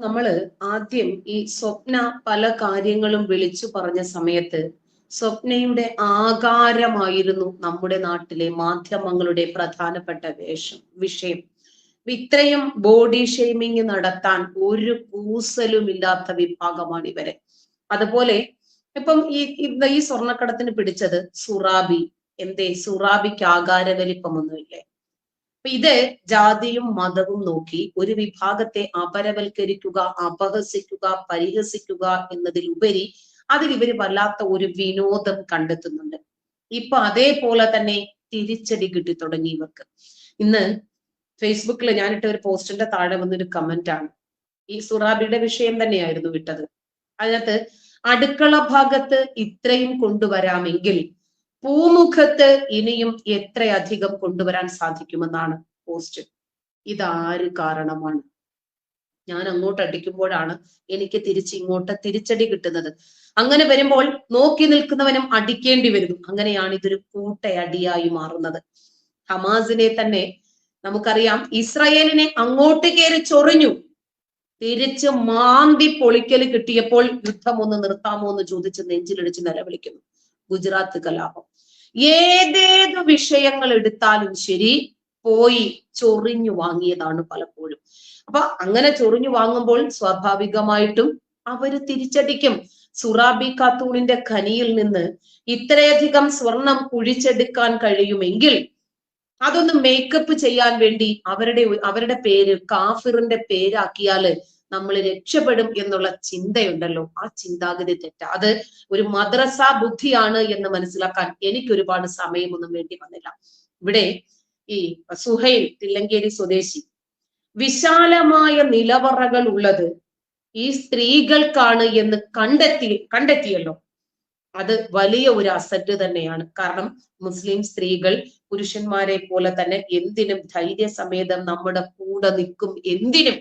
നമ്മൾ ആദ്യം ഈ സ്വപ്ന പല കാര്യങ്ങളും വിളിച്ചു പറഞ്ഞ സമയത്ത് സ്വപ്നയുടെ ആകാരമായിരുന്നു നമ്മുടെ നാട്ടിലെ മാധ്യമങ്ങളുടെ പ്രധാനപ്പെട്ട വേഷം വിഷയം. ഇത്രയും ബോഡി ഷെയ്മിങ് നടത്താൻ ഒരു കൂസലുമില്ലാത്ത വിഭാഗമാണ് ഇവരെ. അതുപോലെ ഇപ്പം ഈ ഈ സ്വർണക്കടത്തിന് പിടിച്ചത് സുറാബി. എന്തേ? സുറാബിക്ക് ആകാര വലിപ്പമൊന്നുമില്ലേ ഇത് ജാതിയും മതവും നോക്കി ഒരു വിഭാഗത്തെ അപരവൽക്കരിക്കുക അപഹസിക്കുക പരിഹസിക്കുക എന്നതിലുപരി അതിൽ ഇവർ വല്ലാത്ത ഒരു വിനോദം കണ്ടെത്തുന്നുണ്ട്. ഇപ്പൊ അതേപോലെ തന്നെ തിരിച്ചടി കിട്ടി തുടങ്ങി ഇവർക്ക്. ഇന്ന് ഫേസ്ബുക്കിൽ ഞാനിട്ട ഒരു പോസ്റ്റിന്റെ താഴെ വന്നൊരു കമന്റ് ആണ്. ഈ സുറാബിയുടെ വിഷയം തന്നെയായിരുന്നു വിട്ടത്. അതിനകത്ത് അടുക്കള ഭാഗത്ത് ഇത്രയും കൊണ്ടുവരാമെങ്കിൽ പൂമുഖത്ത് ഇനിയും എത്രയധികം കൊണ്ടുവരാൻ സാധിക്കുമെന്നാണ് പോസ്റ്റ് ഇതാര് കാരണമാണ്? ഞാൻ അങ്ങോട്ട് അടിക്കുമ്പോഴാണ് എനിക്ക് തിരിച്ച് ഇങ്ങോട്ട് തിരിച്ചടി കിട്ടുന്നത്. അങ്ങനെ വരുമ്പോൾ നോക്കി നിൽക്കുന്നവനും അടിക്കേണ്ടി വരുന്നു അങ്ങനെയാണ് ഇതൊരു കൂട്ടയടിയായി മാറുന്നത്. ഹമാസിനെ തന്നെ നമുക്കറിയാം ഇസ്രയേലിനെ അങ്ങോട്ട് കയറി ചൊറിഞ്ഞു. തിരിച്ച് മാന്തി പൊളിക്കൽ കിട്ടിയപ്പോൾ യുദ്ധം ഒന്ന് നിർത്താമോ എന്ന് ചോദിച്ച് നെഞ്ചിലിടിച്ച് നിലവിളിക്കുന്നു ഗുജറാത്ത് കലാപം. ഏതേത് വിഷയങ്ങൾ എടുത്താലും ശരി പോയി ചൊറിഞ്ഞു വാങ്ങിയതാണ് പലപ്പോഴും. അപ്പൊ അങ്ങനെ ചൊറിഞ്ഞു വാങ്ങുമ്പോൾ സ്വാഭാവികമായിട്ടും അവർ തിരിച്ചടിക്കും. സുറാബി ഖാത്തൂണിന്റെ ഖനിയിൽ നിന്ന് ഇത്രയധികം സ്വർണം കുഴിച്ചെടുക്കാൻ കഴിയുമെങ്കിൽ അതൊന്ന് മേക്കപ്പ് ചെയ്യാൻ വേണ്ടി അവരുടെ അവരുടെ പേര് കാഫിറിന്റെ പേരാക്കിയാൽ നമ്മൾ രക്ഷപ്പെടും എന്നുള്ള ചിന്തയുണ്ടല്ലോ. ആ ചിന്താഗതി തെറ്റ. അത് ഒരു മദ്രസ ബുദ്ധിയാണ് എന്ന് മനസ്സിലാക്കാൻ എനിക്ക് ഒരുപാട് സമയമൊന്നും വേണ്ടി വന്നില്ല. ഇവിടെ ഈ സുഹൈൽ തില്ലങ്കേരി സ്വദേശി വിശാലമായ നിലവറകൾ ഉള്ളത് ഈ സ്ത്രീകൾക്കാണ് എന്ന് കണ്ടെത്തി കണ്ടെത്തിയല്ലോ. അത് വലിയ ഒരു അസറ്റ് തന്നെയാണ്. കാരണം മുസ്ലിം സ്ത്രീകൾ പുരുഷന്മാരെ പോലെ തന്നെ എന്തിനും ധൈര്യസമേതം നമ്മുടെ കൂടെ നിൽക്കും. എന്തിനും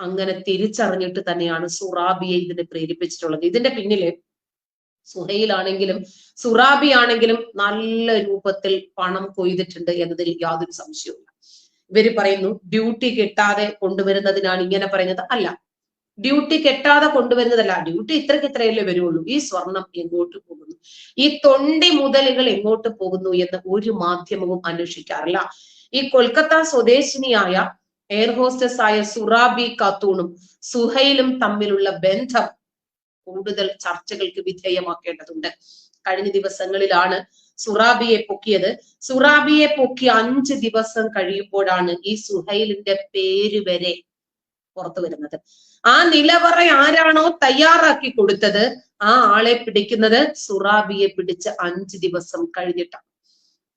അങ്ങനെ തിരിച്ചറിഞ്ഞിട്ട് തന്നെയാണ് സുറാബിയെ ഇതിനെ പ്രേരിപ്പിച്ചിട്ടുള്ളത്. ഇതിന്റെ പിന്നിൽ സുഹയിലാണെങ്കിലും സുറാബി ആണെങ്കിലും നല്ല രൂപത്തിൽ പണം കൊയ്തിട്ടുണ്ട് എന്നതിൽ യാതൊരു സംശയവുമില്ല. ഇവർ പറയുന്നു ഡ്യൂട്ടി കിട്ടാതെ കൊണ്ടുവരുന്നതിനാണ് ഇങ്ങനെ പറയുന്നത്. അല്ല ഡ്യൂട്ടി കെട്ടാതെ കൊണ്ടുവരുന്നതല്ല ഡ്യൂട്ടി ഇത്രയ്ക്ക് ഇത്രയല്ലേ വരുള്ളൂ. ഈ സ്വർണം എങ്ങോട്ട് പോകുന്നു? ഈ തൊണ്ടി മുതലുകൾ എങ്ങോട്ട് പോകുന്നു എന്ന് ഒരു മാധ്യമവും അന്വേഷിക്കാറില്ല. ഈ കൊൽക്കത്ത സ്വദേശിനിയായ എയർ ഹോസ്റ്റസ് ആയ സുറാബി ഖാത്തൂണും സുഹൈലും തമ്മിലുള്ള ബന്ധം കൂടുതൽ ചർച്ചകൾക്ക് വിധേയമാക്കേണ്ടതുണ്ട്. കഴിഞ്ഞ ദിവസങ്ങളിലാണ് സുറാബിയെ പൊക്കിയത്. സുറാബിയെ പൊക്കി അഞ്ച് ദിവസം കഴിയുമ്പോഴാണ് ഈ സുഹൈലിന്റെ പേര് വരെ പുറത്തു വരുന്നത്. ആ നിലവറ ആരാണോ തയ്യാറാക്കി കൊടുത്തത് ആ ആളെ പിടിക്കുന്നത് സുറാബിയെ പിടിച്ച് അഞ്ച് ദിവസം കഴിഞ്ഞിട്ടാണ്.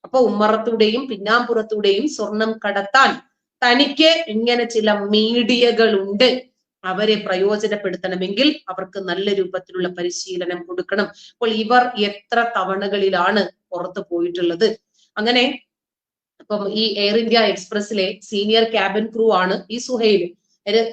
അപ്പൊ ഉമ്മറത്തൂടെയും പിന്നാമ്പുറത്തൂടെയും സ്വർണം കടത്താൻ തനിക്ക് ഇങ്ങനെ ചില മീഡിയകളുണ്ട്. അവരെ പ്രയോജനപ്പെടുത്തണമെങ്കിൽ അവർക്ക് നല്ല രൂപത്തിലുള്ള പരിശീലനം കൊടുക്കണം. അപ്പോൾ ഇവർ എത്ര തവണകളിലാണ് പുറത്തു പോയിട്ടുള്ളത്. അങ്ങനെ അപ്പം ഈ എയർ ഇന്ത്യ എക്സ്പ്രസിലെ സീനിയർ ക്യാബിൻ ക്രൂ ആണ് ഈ സുഹൈൽ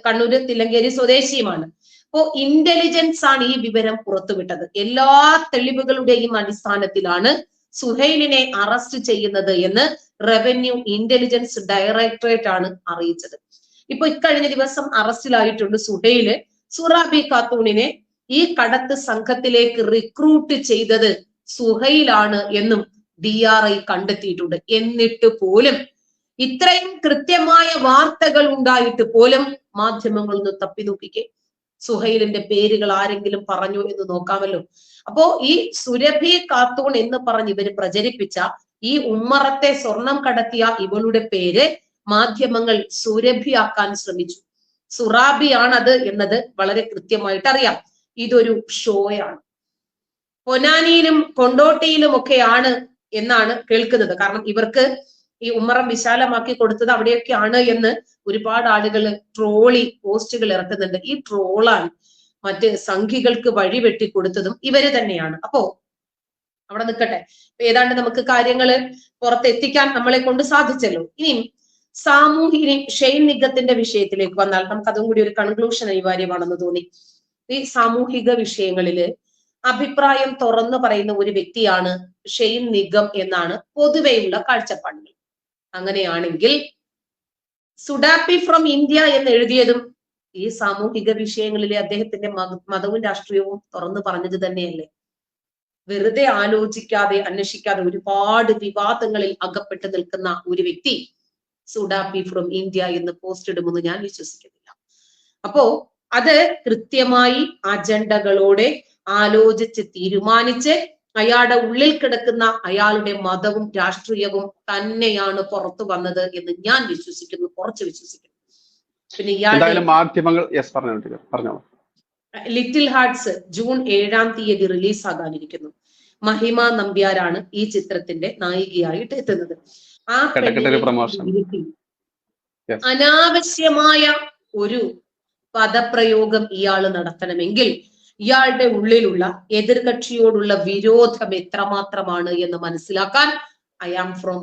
കണ്ണൂര് തില്ലങ്കേരി സ്വദേശിയുമാണ്. അപ്പോ ഇന്റലിജൻസ് ആണ് ഈ വിവരം പുറത്തുവിട്ടത്. എല്ലാ തെളിവുകളുടെയും അടിസ്ഥാനത്തിലാണ് സുഹൈലിനെ അറസ്റ്റ് ചെയ്യുന്നത് എന്ന് റവന്യൂ ഇന്റലിജൻസ് ഡയറക്ടറേറ്റ് ആണ് അറിയിച്ചത്. ഇപ്പൊ ഇക്കഴിഞ്ഞ ദിവസം അറസ്റ്റിലായിട്ടുണ്ട് സുഡയിൽ. സുറാബി ഖാത്തൂണിനെ ഈ കടത്ത് സംഘത്തിലേക്ക് റിക്രൂട്ട് ചെയ്തത് സുഹയിലാണ് എന്നും ഡി ആർ ഐ കണ്ടെത്തിയിട്ടുണ്ട്. എന്നിട്ട് പോലും ഇത്രയും കൃത്യമായ വാർത്തകൾ ഉണ്ടായിട്ട് പോലും മാധ്യമങ്ങൾ ഒന്ന് തപ്പി സുഹൈലിന്റെ പേരുകൾ ആരെങ്കിലും പറഞ്ഞു എന്ന് നോക്കാമല്ലോ. അപ്പോ ഈ സുരഭി കാത്തൂൺ എന്ന് പറഞ്ഞ് ഇവർ പ്രചരിപ്പിച്ച ഈ ഉമ്മറത്തെ സ്വർണം കടത്തിയ ഇവളുടെ പേര് മാധ്യമങ്ങൾ സുരഭിയാക്കാൻ ശ്രമിച്ചു. സുറാബിയാണത് എന്നത് വളരെ കൃത്യമായിട്ട് അറിയാം. ഇതൊരു ഷോയാണ്. പൊനാനിയിലും കൊണ്ടോട്ടിയിലും ഒക്കെയാണ് എന്നാണ് കേൾക്കുന്നത്. കാരണം ഇവർക്ക് ഈ ഉമ്മറം വിശാലമാക്കി കൊടുത്തത് അവിടെയൊക്കെയാണ് എന്ന് ഒരുപാട് ആളുകൾ ട്രോളി പോസ്റ്റുകൾ ഇറക്കുന്നുണ്ട്. ഈ ട്രോളാണ് മറ്റ് സംഘികൾക്ക് വഴി വെട്ടി കൊടുത്തതും ഇവർ തന്നെയാണ്. അപ്പോ അവിടെ നിൽക്കട്ടെ. ഏതാണ്ട് നമുക്ക് കാര്യങ്ങൾ പുറത്തെത്തിക്കാൻ നമ്മളെ കൊണ്ട് സാധിച്ചല്ലോ. ഇനിയും സാമൂഹിക ഷെയ്ൻ നിഗത്തിന്റെ വിഷയത്തിലേക്ക് വന്നാൽ നമുക്ക് അതും കൂടി ഒരു കൺക്ലൂഷൻ അനിവാര്യമാണെന്ന് തോന്നി. ഈ സാമൂഹിക വിഷയങ്ങളിൽ അഭിപ്രായം തുറന്നു പറയുന്ന ഒരു വ്യക്തിയാണ് ഷെയ്ൻ നിഗം എന്നാണ് പൊതുവെയുള്ള കാഴ്ചപ്പാടുകൾ. അങ്ങനെയാണെങ്കിൽ സുഡാപ്പി ഫ്രം ഇന്ത്യ എന്ന് എഴുതിയതും ഈ സാമൂഹിക വിഷയങ്ങളിലെ അദ്ദേഹത്തിന്റെ മതവും രാഷ്ട്രീയവും തുറന്നു പറഞ്ഞത് തന്നെയല്ലേ? വെറുതെ ആലോചിക്കാതെ അന്വേഷിക്കാതെ ഒരുപാട് വിവാദങ്ങളിൽ അകപ്പെട്ട് നിൽക്കുന്ന ഒരു വ്യക്തി സുഡാപ്പി ഫ്രം ഇന്ത്യ എന്ന് പോസ്റ്റ് ഇടുമെന്ന് ഞാൻ വിശ്വസിക്കുന്നില്ല. അപ്പോ അത് കൃത്യമായി അജണ്ടകളോടെ ആലോചിച്ച് തീരുമാനിച്ച് അയാളുടെ ഉള്ളിൽ കിടക്കുന്ന അയാളുടെ മതവും രാഷ്ട്രീയവും തന്നെയാണ് പുറത്തു വന്നത് എന്ന് ഞാൻ വിശ്വസിക്കുന്നു കുറച്ച് വിശ്വസിക്കുന്നു. പിന്നെ ഇയാളുടെ മാധ്യമങ്ങൾ പറഞ്ഞു പറഞ്ഞോളൂ. ലിറ്റിൽ ഹാർട്സ് ജൂൺ ഏഴാം തീയതി റിലീസ് ആകാനിരിക്കുന്നു. മഹിമ നമ്പ്യാരാണ് ഈ ചിത്രത്തിന്റെ നായികയായിട്ട് എത്തുന്നത്. ആ അനാവശ്യമായ ഒരു പദപ്രയോഗം ഇയാൾ നടത്തണമെങ്കിൽ ഇയാളുടെ ഉള്ളിലുള്ള എതിർകക്ഷിയോടുള്ള വിരോധം എത്രമാത്രമാണ് എന്ന് മനസ്സിലാക്കാൻ ഐ ആം ഫ്രോം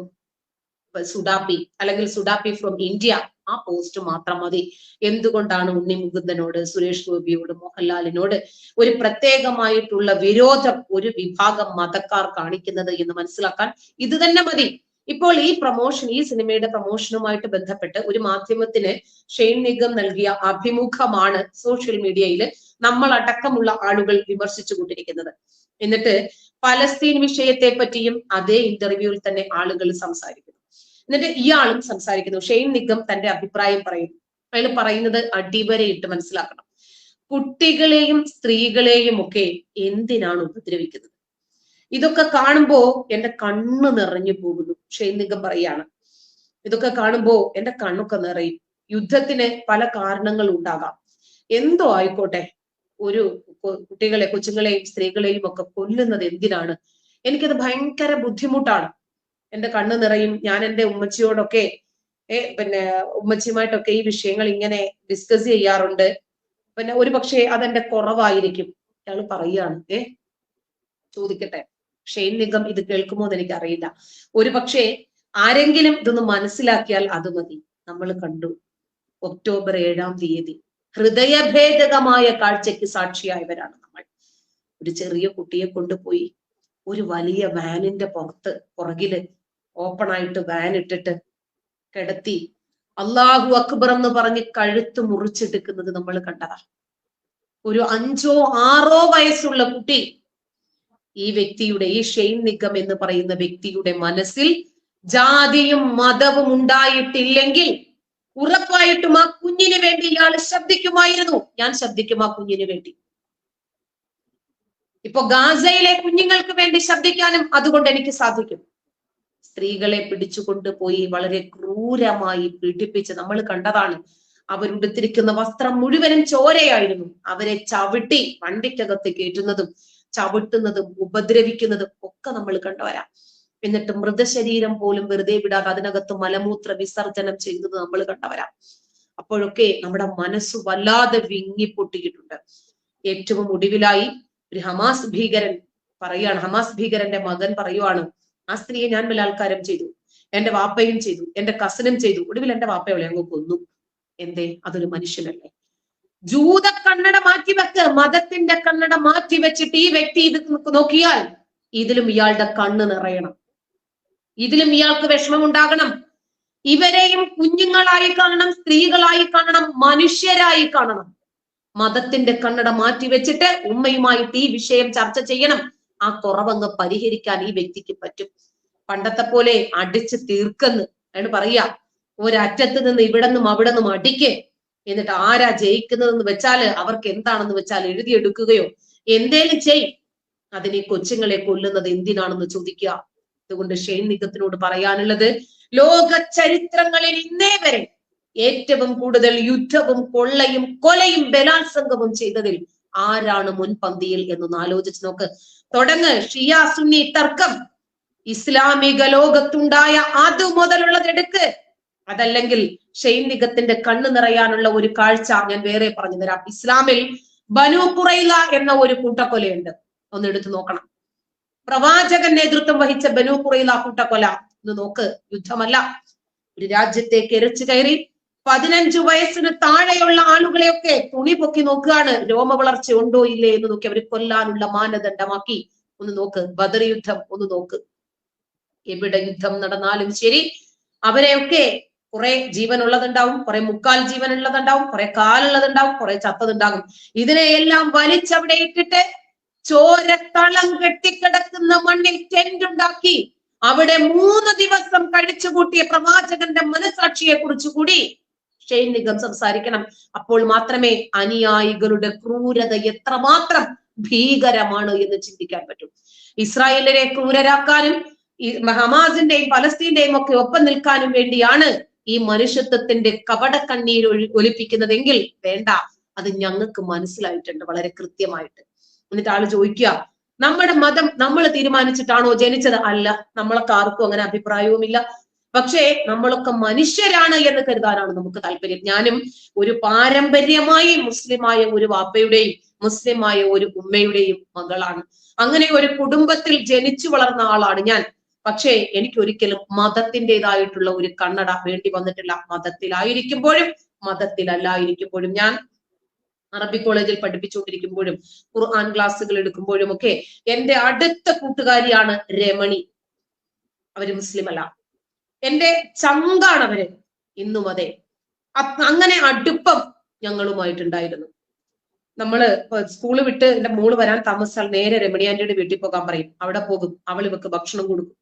സുഡാപ്പി അല്ലെങ്കിൽ സുഡാപ്പി ഫ്രോം ഇന്ത്യ ആ പോസ്റ്റ് മാത്രം മതി. എന്തുകൊണ്ടാണ് ഉണ്ണി മുകുന്ദനോട് സുരേഷ് ഗോപിയോട് മോഹൻലാലിനോട് ഒരു പ്രത്യേകമായിട്ടുള്ള വിരോധം ഒരു വിഭാഗം മതക്കാർ കാണിക്കുന്നത് എന്ന് മനസ്സിലാക്കാൻ ഇത് തന്നെ മതി. ഇപ്പോൾ ഈ പ്രൊമോഷൻ ഈ സിനിമയുടെ പ്രൊമോഷനുമായിട്ട് ബന്ധപ്പെട്ട് ഒരു മാധ്യമത്തിന് ഷെയ്ൻ നിഗം നൽകിയ അഭിമുഖമാണ് സോഷ്യൽ മീഡിയയിൽ നമ്മൾ അടക്കമുള്ള ആളുകൾ വിമർശിച്ചു കൊണ്ടിരിക്കുന്നത്. എന്നിട്ട് പലസ്തീൻ വിഷയത്തെ പറ്റിയും അതേ ഇന്റർവ്യൂവിൽ തന്നെ ആളുകൾ സംസാരിക്കുന്നു. എന്നിട്ട് ഇയാളും സംസാരിക്കുന്നു. ഷെയ്ൻ നിഗം തന്റെ അഭിപ്രായം പറയുന്നു. അയാൾ പറയുന്നത് അടിവരയിട്ട് മനസ്സിലാക്കണം. കുട്ടികളെയും സ്ത്രീകളെയും ഒക്കെ എന്തിനാണ് ഉപദ്രവിക്കുന്നത്? ഇതൊക്കെ കാണുമ്പോ എന്റെ കണ്ണ് നിറഞ്ഞു പോകുന്നു ഷെയ്ൻ നിഗം പറയാണ് ഇതൊക്കെ കാണുമ്പോ എന്റെ കണ്ണൊക്കെ നിറയും. യുദ്ധത്തിന് പല കാരണങ്ങൾ ഉണ്ടാകാം. എന്തോ ആയിക്കോട്ടെ ഒരു കുട്ടികളെ കൊച്ചുങ്ങളെയും സ്ത്രീകളെയും ഒക്കെ കൊല്ലുന്നത് എന്തിനാണ്? എനിക്കത് ഭയങ്കര ബുദ്ധിമുട്ടാണ്. എന്റെ കണ്ണ് നിറയും. ഞാൻ എന്റെ ഉമ്മച്ചിയോടൊക്കെ ഏ പിന്നെ ഉമ്മച്ചിയുമായിട്ടൊക്കെ ഈ വിഷയങ്ങൾ ഇങ്ങനെ ഡിസ്കസ് ചെയ്യാറുണ്ട്. പിന്നെ ഒരു പക്ഷേ അതെന്റെ കുറവായിരിക്കും. അയാൾ പറയുകയാണ് ഏ ചോദിക്കട്ടെ. ഷെയ്ൻ നിഗം ഇത് കേൾക്കുമോ എന്ന് എനിക്ക് അറിയില്ല ഒരു പക്ഷേ ആരെങ്കിലും ഇതൊന്ന് മനസ്സിലാക്കിയാൽ അത് മതി. നമ്മൾ കണ്ടു. ഒക്ടോബർ ഏഴാം തീയതി. ഹൃദയഭേദകമായ കാഴ്ചയ്ക്ക് സാക്ഷിയായവരാണ് നമ്മൾ. ഒരു ചെറിയ കുട്ടിയെ കൊണ്ടുപോയി ഒരു വലിയ വാനിന്റെ പുറത്ത് പുറകിൽ ഓപ്പൺ ആയിട്ട് വാൻ ഇട്ടിട്ട് കിടത്തി. അള്ളാഹു അക്ബർ എന്ന് പറഞ്ഞ് കഴുത്ത് മുറിച്ചെടുക്കുന്നത് നമ്മൾ കണ്ടതാ. ഒരു അഞ്ചോ ആറോ വയസ്സുള്ള കുട്ടി ഈ വ്യക്തിയുടെ ഈ ഷെയ്ൻ നിഗം എന്ന് പറയുന്ന വ്യക്തിയുടെ മനസ്സിൽ ജാതിയും മതവും ഉണ്ടായിട്ടില്ലെങ്കിൽ ഉറപ്പായിട്ടും ആ കുഞ്ഞിന് വേണ്ടി ഇയാൾ ശബ്ദിക്കുമായിരുന്നു ഞാൻ ശബ്ദിക്കും ആ കുഞ്ഞിന് വേണ്ടി. ഇപ്പൊ ഗാസയിലെ കുഞ്ഞുങ്ങൾക്ക് വേണ്ടി ശബ്ദിക്കാനും അതുകൊണ്ട് എനിക്ക് സാധിക്കും. സ്ത്രീകളെ പിടിച്ചു കൊണ്ടുപോയി വളരെ ക്രൂരമായി പീഡിപ്പിച്ച് നമ്മൾ കണ്ടതാണ്. അവരുടുത്തിരിക്കുന്ന വസ്ത്രം മുഴുവനും ചോരയായിരുന്നു. അവരെ ചവിട്ടി വണ്ടിക്കകത്ത് കയറ്റുന്നതും ചവിട്ടുന്നതും ഉപദ്രവിക്കുന്നതും ഒക്കെ നമ്മൾ കണ്ടുവരാം. എന്നിട്ട് മൃതശരീരം പോലും വെറുതെ വിടാതെ അതിനകത്ത് മലമൂത്ര വിസർജനം ചെയ്യുന്നത് നമ്മൾ കണ്ടവരാം. അപ്പോഴൊക്കെ നമ്മുടെ മനസ്സ് വല്ലാതെ വിങ്ങിപ്പൊട്ടിയിട്ടുണ്ട് ഏറ്റവും ഒടുവിലായി ഒരു ഹമാസ് ഭീകരൻ പറയുകയാണ് ഹമാസ് ഭീകരന്റെ മകൻ പറയുവാണ് ആ സ്ത്രീയെ ഞാൻ ബലാത്കാരം ചെയ്തു. എന്റെ വാപ്പയും ചെയ്തു. എന്റെ കസനും ചെയ്തു. ഒടുവിൽ എന്റെ വാപ്പ അവളെ അങ്ങ് കൊന്നു. എന്തേ? അതൊരു മനുഷ്യനല്ലേ? ജൂത കണ്ണട മാറ്റി വെക്ക്. മതത്തിന്റെ കണ്ണട മാറ്റി വെച്ചിട്ട് ഈ വ്യക്തി ഇത് നോക്കിയാൽ ഇതിലും ഇയാളുടെ കണ്ണ് നിറയണം. ഇതിലും ഇയാൾക്ക് വിഷമം ഉണ്ടാകണം ഇവരെയും കുഞ്ഞുങ്ങളായി കാണണം സ്ത്രീകളായി കാണണം മനുഷ്യരായി കാണണം. മതത്തിന്റെ കണ്ണട മാറ്റി വെച്ചിട്ട് ഉമ്മയുമായിട്ട് ഈ വിഷയം ചർച്ച ചെയ്യണം. ആ കുറവങ്ങ് പരിഹരിക്കാൻ ഈ വ്യക്തിക്ക് പറ്റും. പണ്ടത്തെ പോലെ അടിച്ച് തീർക്കെന്ന് അയാൾ പറയാ ഒരറ്റത്ത് നിന്ന് ഇവിടെ നിന്നും അവിടെ നിന്നും അടിക്കേ. എന്നിട്ട് ആരാ ജയിക്കുന്നതെന്ന് വെച്ചാൽ അവർക്ക് എന്താണെന്ന് വെച്ചാൽ എഴുതിയെടുക്കുകയോ എന്തേലും ചെയ്. അതിനെ കൊച്ചുങ്ങളെ കൊല്ലുന്നത് എന്തിനാണെന്ന് ചോദിക്കുക. അതുകൊണ്ട് ഷെയ്ൻ നിഗത്തിനോട് പറയാനുള്ളത് ലോക ചരിത്രങ്ങളിൽ ഇന്നേ വരെ ഏറ്റവും കൂടുതൽ യുദ്ധവും കൊള്ളയും കൊലയും ബലാത്സംഗവും ചെയ്തതിൽ ആരാണ് മുൻപന്തിയിൽ എന്നൊന്ന് ആലോചിച്ച് നോക്ക്. തുടങ്ങ്. ഷിയ സുന്നി തർക്കം. ഇസ്ലാമിക ലോകത്തുണ്ടായ അത് മുതലുള്ളത് എടുക്ക് അതല്ലെങ്കിൽ ഷൈനികത്തിന്റെ കണ്ണു നിറയാനുള്ള ഒരു കാഴ്ച ഞാൻ വേറെ പറഞ്ഞു തരാം ഇസ്ലാമിൽ ബനു കുറൈല എന്ന ഒരു കൂട്ടക്കൊലയുണ്ട്. ഒന്ന് എടുത്തു നോക്കണം. പ്രവാചകൻ നേതൃത്വം വഹിച്ച ബനു കുറൈല കൂട്ടക്കൊല ഒന്ന് നോക്ക്. യുദ്ധമല്ല. ഒരു രാജ്യത്തേക്ക് എരച്ചു കയറി പതിനഞ്ചു വയസ്സിന് താഴെയുള്ള ആളുകളെയൊക്കെ തുണി പൊക്കി നോക്കുകയാണ്. രോമ വളർച്ച ഉണ്ടോ ഇല്ലേ എന്ന് നോക്കി അവർ കൊല്ലാനുള്ള മാനദണ്ഡമാക്കി. ഒന്ന് നോക്ക്. ബദർ യുദ്ധം ഒന്ന് നോക്ക്. എവിടെ യുദ്ധം നടന്നാലും ശരി. അവരെയൊക്കെ കുറെ ജീവനുള്ളതുണ്ടാവും കുറെ മുക്കാൽ ജീവനുള്ളതുണ്ടാവും കുറെ കാലുള്ളതുണ്ടാവും കുറെ ചത്തതുണ്ടാകും. ഇതിനെയെല്ലാം വലിച്ചവിടെ ഇട്ടിട്ട് ചോരത്തളം കെട്ടിക്കിടക്കുന്ന മണ്ണിൽ ടെന്റ് ഉണ്ടാക്കി. അവിടെ മൂന്ന് ദിവസം കഴിച്ചുകൂട്ടിയ പ്രവാചകന്റെ മനസാക്ഷിയെ കുറിച്ച് കൂടി സംസാരിക്കണം. അപ്പോൾ മാത്രമേ അനുയായികളുടെ ക്രൂരത എത്രമാത്രം ഭീകരമാണ് എന്ന് ചിന്തിക്കാൻ പറ്റൂ. ഇസ്രായേലിനെ ക്രൂരരാക്കാനും ഈ ഹമാസിന്റെയും പലസ്തീന്റെയും ഒക്കെ ഒപ്പം നിൽക്കാനും വേണ്ടിയാണ് ഈ മനുഷ്യത്വത്തിന്റെ കപട കണ്ണീര് ഒലിപ്പിക്കുന്നതെങ്കിൽ വേണ്ട. അത് ഞങ്ങൾക്ക് മനസ്സിലായിട്ടുണ്ട് വളരെ കൃത്യമായിട്ട്. എന്നിട്ട് ആൾ ചോദിക്കുക നമ്മുടെ മതം നമ്മൾ തീരുമാനിച്ചിട്ടാണോ ജനിച്ചത്? അല്ല നമ്മളൊക്കെ ആർക്കും അങ്ങനെ അഭിപ്രായവുമില്ല. പക്ഷേ നമ്മളൊക്കെ മനുഷ്യരാണ് എന്ന് കരുതാനാണ് നമുക്ക് താല്പര്യം. ഞാനും ഒരു പാരമ്പര്യമായി മുസ്ലിമായ ഒരു വാപ്പയുടെയും മുസ്ലിമായ ഒരു ഉമ്മയുടെയും മകളാണ്. അങ്ങനെ ഒരു കുടുംബത്തിൽ ജനിച്ചു വളർന്ന ആളാണ് ഞാൻ. പക്ഷേ എനിക്കൊരിക്കലും മതത്തിന്റെതായിട്ടുള്ള ഒരു കണ്ണട വേണ്ടി വന്നിട്ടില്ല. മതത്തിലായിരിക്കുമ്പോഴും മതത്തിലല്ലായിരിക്കുമ്പോഴും ഞാൻ അറബി കോളേജിൽ പഠിപ്പിച്ചുകൊണ്ടിരിക്കുമ്പോഴും ഖുർആൻ ക്ലാസ്സുകൾ എടുക്കുമ്പോഴും ഒക്കെ എന്റെ അടുത്ത കൂട്ടുകാരിയാണ് രമണി. അവർ മുസ്ലിം അല്ല എന്റെ ചങ്കാണ് അവർ. ഇന്നും അതെ. അങ്ങനെ അടുപ്പം ഞങ്ങളുമായിട്ടുണ്ടായിരുന്നു. നമ്മൾ സ്കൂൾ വിട്ട് എന്റെ മോൾ വരാൻ താമസിച്ചാൽ നേരെ രമണിയാന്റിയുടെ വീട്ടിൽ പോകാൻ പറയും. അവിടെ പോകും. അവൾ ഇവക്ക് ഭക്ഷണം കൊടുക്കും.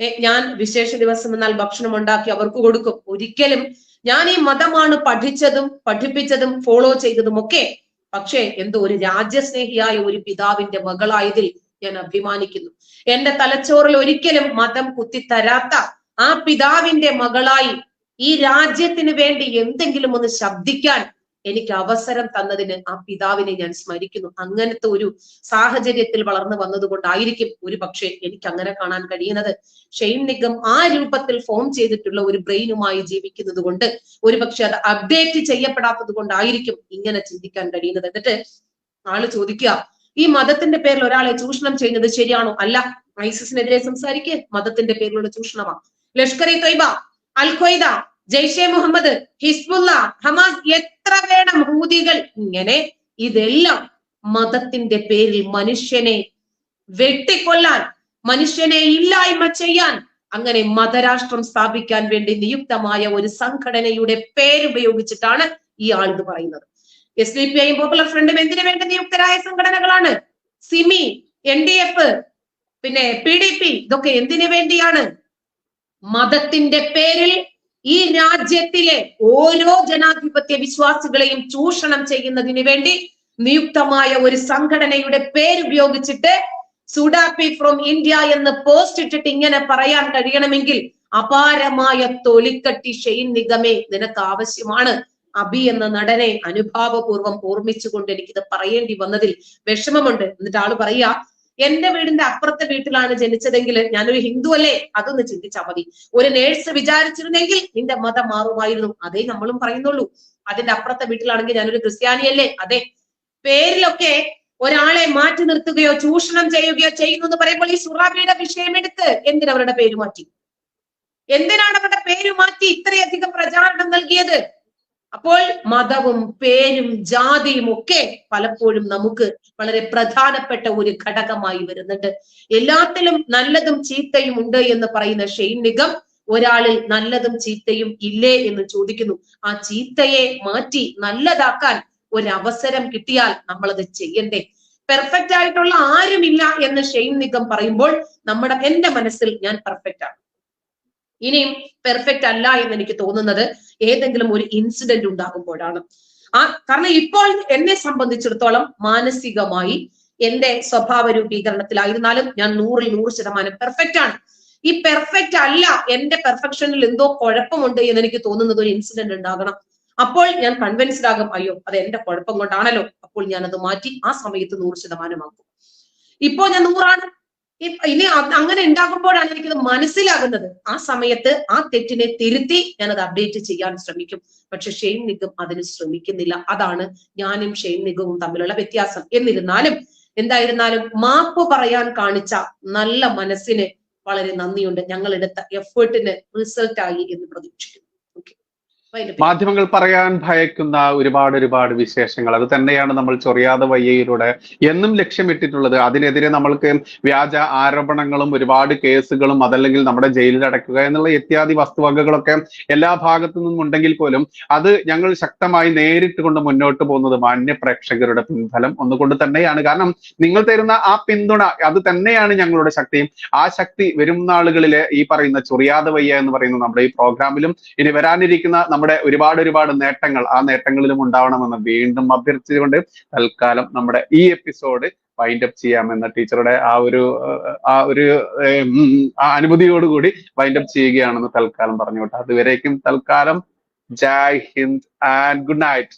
ഞാൻ വിശേഷ ദിവസം എന്നാൽ ഭക്ഷണം ഉണ്ടാക്കി അവർക്ക് കൊടുക്കും. ഒരിക്കലും ഞാൻ ഈ മതമാണ് പഠിച്ചതും പഠിപ്പിച്ചതും ഫോളോ ചെയ്തതും ഒക്കെ പക്ഷേ എന്തോ ഒരു രാജ്യസ്നേഹിയായ ഒരു പിതാവിന്റെ മകളായതിൽ ഞാൻ അഭിമാനിക്കുന്നു. എന്റെ തലച്ചോറിൽ ഒരിക്കലും മതം കുത്തിത്തരാത്ത ആ പിതാവിന്റെ മകളായി ഈ രാജ്യത്തിന് വേണ്ടി എന്തെങ്കിലും ഒന്ന് ശബ്ദിക്കാൻ എനിക്ക് അവസരം തന്നതിന് ആ പിതാവിനെ ഞാൻ സ്മരിക്കുന്നു. അങ്ങനത്തെ ഒരു സാഹചര്യത്തിൽ വളർന്നു വന്നതുകൊണ്ടായിരിക്കും ഒരു പക്ഷേ എനിക്ക് അങ്ങനെ കാണാൻ കഴിയുന്നത്. ഷെയ്ൻ നിഗം ആ രൂപത്തിൽ ഫോം ചെയ്തിട്ടുള്ള ഒരു ബ്രെയിനുമായി ജീവിക്കുന്നത് കൊണ്ട് ഒരു പക്ഷെ അത് അപ്ഡേറ്റ് ചെയ്യപ്പെടാത്തത് കൊണ്ടായിരിക്കും ഇങ്ങനെ ചിന്തിക്കാൻ കഴിയുന്നത്. എന്നിട്ട് ആൾ ചോദിക്കുക ഈ മതത്തിന്റെ പേരിൽ ഒരാളെ ചൂഷണം ചെയ്യുന്നത് ശരിയാണോ? അല്ല ഐസിസിനെതിരെ സംസാരിക്കുക മതത്തിന്റെ പേരിലുള്ള ചൂഷണമാ. Lashkar e Taiba al Qaeda Jaish e Mohammed Hezbollah Hamas എത്ര വേണം ഹൂതികൾ? ഇങ്ങനെ ഇതെല്ലാം മതത്തിന്റെ പേരിൽ മനുഷ്യനെ വെട്ടിക്കൊല്ലാൻ മനുഷ്യനെ ഇല്ലായ്മ ചെയ്യാൻ അങ്ങനെ മതരാഷ്ട്രം സ്ഥാപിക്കാൻ വേണ്ടി നിയുക്തമായ ഒരു സംഘടനയുടെ പേരുപയോഗിച്ചിട്ടാണ് ഈ ആൾ ഇത് പറയുന്നത്. S D P I popular ഫ്രണ്ടും എന്തിനു വേണ്ടി നിയുക്തരായ സംഘടനകളാണ്? സിമി എൻ ഡി എഫ് പിന്നെ പി ഡി പി ഇതൊക്കെ എന്തിനു വേണ്ടിയാണ്? മതത്തിന്റെ പേരിൽ ഈ രാജ്യത്തിലെ ഓരോ ജനാധിപത്യ വിശ്വാസികളെയും ചൂഷണം ചെയ്യുന്നതിന് വേണ്ടി നിയുക്തമായ ഒരു സംഘടനയുടെ പേരുപയോഗിച്ചിട്ട് സുഡാപ്പി ഫ്രോം ഇന്ത്യ എന്ന് പോസ്റ്റ് ഇട്ടിട്ട് ഇങ്ങനെ പറയാൻ കഴിയണമെങ്കിൽ അപാരമായ തൊലിക്കട്ടി ഷെയ്ൻ നിഗമേ നിനക്ക് ആവശ്യമാണ്. അബി എന്ന നടനെ അനുഭാവപൂർവം ഓർമ്മിച്ചുകൊണ്ട് എനിക്കിത് പറയേണ്ടി വന്നതിൽ വിഷമമുണ്ട്. എന്നിട്ട് ആൾ പറയാ എന്റെ വീടിന്റെ അപ്പുറത്തെ വീട്ടിലാണ് ജനിച്ചതെങ്കിൽ ഞാനൊരു ഹിന്ദു അല്ലേ? അതൊന്ന് ചിന്തിച്ചാൽ മതി. ഒരു നേഴ്സ് വിചാരിച്ചിരുന്നെങ്കിൽ നിന്റെ മതം മാറുമായിരുന്നു. അതേ നമ്മളും പറയുന്നുള്ളൂ. അതിന്റെ അപ്പുറത്തെ വീട്ടിലാണെങ്കിൽ ഞാനൊരു ക്രിസ്ത്യാനിയല്ലേ? അതെ. പേരിലൊക്കെ ഒരാളെ മാറ്റി നിർത്തുകയോ ചൂഷണം ചെയ്യുകയോ ചെയ്യുന്നു എന്ന് പറയുമ്പോൾ ഈ സുറാബിയുടെ വിഷയമെടുത്ത് എന്തിനവരുടെ പേര് മാറ്റി? എന്തിനാണ് അവരുടെ പേര് മാറ്റി ഇത്രയധികം പ്രചാരണം നൽകിയത്? അപ്പോൾ മതവും പേരും ജാതിയും ഒക്കെ പലപ്പോഴും നമുക്ക് വളരെ പ്രധാനപ്പെട്ട ഒരു ഘടകമായി വരുന്നുണ്ട്. എല്ലാത്തിലും നല്ലതും ചീത്തയും ഉണ്ട് എന്ന് പറയുന്ന ഷെയ്ൻ നിഗം ഒരാളിൽ നല്ലതും ചീത്തയും ഇല്ലേ എന്ന് ചോദിക്കുന്നു. ആ ചീത്തയെ മാറ്റി നല്ലതാക്കാൻ ഒരവസരം കിട്ടിയാൽ നമ്മളത് ചെയ്യണ്ടേ? പെർഫെക്റ്റ് ആയിട്ടുള്ള ആരുമില്ല എന്ന് ഷെയ്ൻ നിഗം പറയുമ്പോൾ നമ്മുടെ എന്റെ മനസ്സിൽ ഞാൻ പെർഫെക്റ്റ് ആണ്. ഇനിയും പെർഫെക്റ്റ് അല്ല എന്ന് എനിക്ക് തോന്നുന്നത് ഏതെങ്കിലും ഒരു ഇൻസിഡന്റ് ഉണ്ടാകുമ്പോഴാണ്. ആ കാരണം ഇപ്പോൾ എന്നെ സംബന്ധിച്ചിടത്തോളം മാനസികമായി എന്റെ സ്വഭാവ രൂപീകരണത്തിലായിരുന്നാലും ഞാൻ നൂറിൽ നൂറ് ശതമാനം പെർഫെക്റ്റ് ആണ്. ഈ പെർഫെക്റ്റ് അല്ല എന്റെ പെർഫെക്ഷനിൽ എന്തോ കുഴപ്പമുണ്ട് എന്ന് എനിക്ക് തോന്നുന്നത് ഒരു ഇൻസിഡന്റ് ഉണ്ടാകണം. അപ്പോൾ ഞാൻ കൺവിൻസ്ഡ് ആകും അയ്യോ അത് എന്റെ കുഴപ്പം കൊണ്ടാണല്ലോ. അപ്പോൾ ഞാൻ അത് മാറ്റി ആ സമയത്ത് നൂറ് ശതമാനമാക്കും. ഇപ്പോ ഞാൻ നൂറാണ് ഇനി അങ്ങനെ ഉണ്ടാകുമ്പോഴാണ് എനിക്കത് മനസ്സിലാകുന്നത്. ആ സമയത്ത് ആ തെറ്റിനെ തിരുത്തി ഞാനത് അപ്ഡേറ്റ് ചെയ്യാൻ ശ്രമിക്കും. പക്ഷെ ഷെയിം നിഗം അതിന് ശ്രമിക്കുന്നില്ല. അതാണ് ഞാനും ഷെയിം നിഗവും തമ്മിലുള്ള വ്യത്യാസം. എന്നിരുന്നാലും എന്തായിരുന്നാലും മാപ്പ് പറയാൻ കാണിച്ച നല്ല മനസ്സിന് വളരെ നന്ദിയുണ്ട്. ഞങ്ങൾ എടുത്ത എഫേർട്ടിന് റിസൾട്ടായി എന്ന് പ്രതീക്ഷിക്കുന്നു. മാധ്യമങ്ങൾ പറയാൻ ഭയക്കുന്ന ഒരുപാട് ഒരുപാട് വിശേഷങ്ങൾ. അത് തന്നെയാണ് നമ്മൾ ചൊറിയാതെ വയ്യയിലൂടെ എന്നും ലക്ഷ്യമിട്ടിട്ടുള്ളത്. അതിനെതിരെ നമ്മൾക്ക് വ്യാജ ആരോപണങ്ങളും ഒരുപാട് കേസുകളും അതല്ലെങ്കിൽ നമ്മുടെ ജയിലിൽ അടയ്ക്കുക എന്നുള്ള ഇത്യാദി വസ്തുവകകളൊക്കെ എല്ലാ ഭാഗത്തു നിന്നും ഉണ്ടെങ്കിൽ പോലും അത് ഞങ്ങൾ ശക്തമായി നേരിട്ട് കൊണ്ട് മുന്നോട്ട് പോകുന്നത് മാന്യ പ്രേക്ഷകരുടെ പിൻഫലം ഒന്നുകൊണ്ട് തന്നെയാണ്. കാരണം നിങ്ങൾ തരുന്ന ആ പിന്തുണ അത് തന്നെയാണ് ഞങ്ങളുടെ ശക്തിയും. ആ ശക്തി വരും നാളുകളിലെ ഈ പറയുന്ന ചൊറിയാതെ വയ്യ എന്ന് പറയുന്ന നമ്മുടെ ഈ പ്രോഗ്രാമിലും ഇനി വരാനിരിക്കുന്ന നമ്മുടെ ഒരുപാട് ഒരുപാട് നേട്ടങ്ങൾ ആ നേട്ടങ്ങളിലും ഉണ്ടാവണമെന്ന് വീണ്ടും അഭ്യർത്ഥിച്ചുകൊണ്ട് തൽക്കാലം നമ്മുടെ ഈ എപ്പിസോഡ് വൈൻഡ് അപ്പ് ചെയ്യാമെന്ന ടീച്ചറുടെ ആ ഒരു ആ ഒരു ആ അനുമതിയോടുകൂടി വൈൻഡ് അപ്പ് ചെയ്യുകയാണെന്ന് തൽക്കാലം പറഞ്ഞോട്ടെ അതുവരേക്കും തൽക്കാലം ജയ് ഹിന്ദ് ആൻഡ് ഗുഡ് നൈറ്റ്.